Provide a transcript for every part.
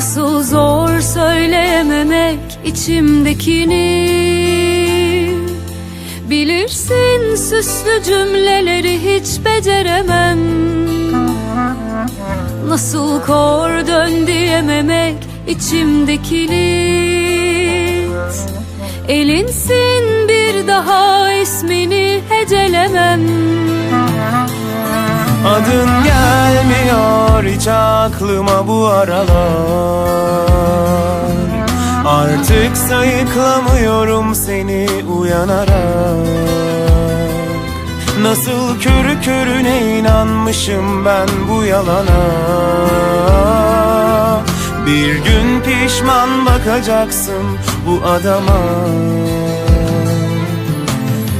zor söyleyememek içimdekini. Bilirsin süslü cümleleri hiç beceremem. Nasıl kor dön diyememek içimde kilit Elinsin bir daha ismini hecelemem. Adın gelmiyor hiç aklıma bu aralar. Artık sayıklamıyorum seni uyanarak. Nasıl körü körüne inanmışım ben bu yalana. Bir gün pişman bakacaksın bu adama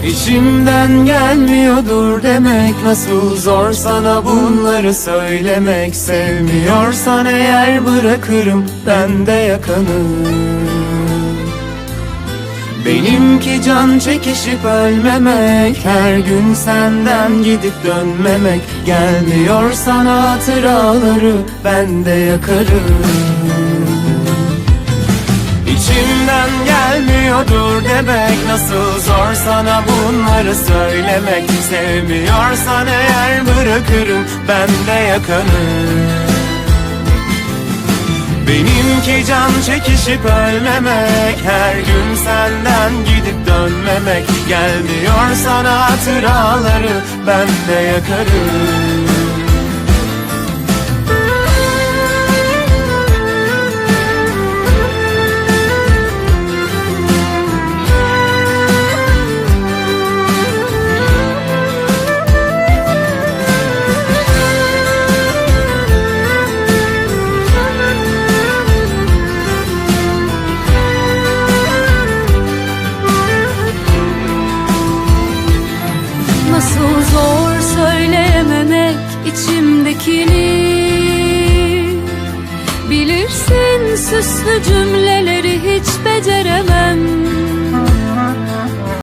İçimden gelmiyordur demek Nasıl zor sana bunları söylemek. Sevmiyorsan eğer bırakırım ben de yakanı. Benimki can çekişip ölmemek Her gün senden gidip dönmemek. Gelmiyor sana hatıraları ben de yakarım. İçimden demek Nasıl zor sana bunları söylemek. Sevmiyorsan eğer bırakırım ben de yakanım Benimki can çekişip ölmemek Her gün senden gidip dönmemek. Gelmiyor sana hatıraları ben de yakarım içimdekini Bilirsin süslü cümleleri hiç beceremem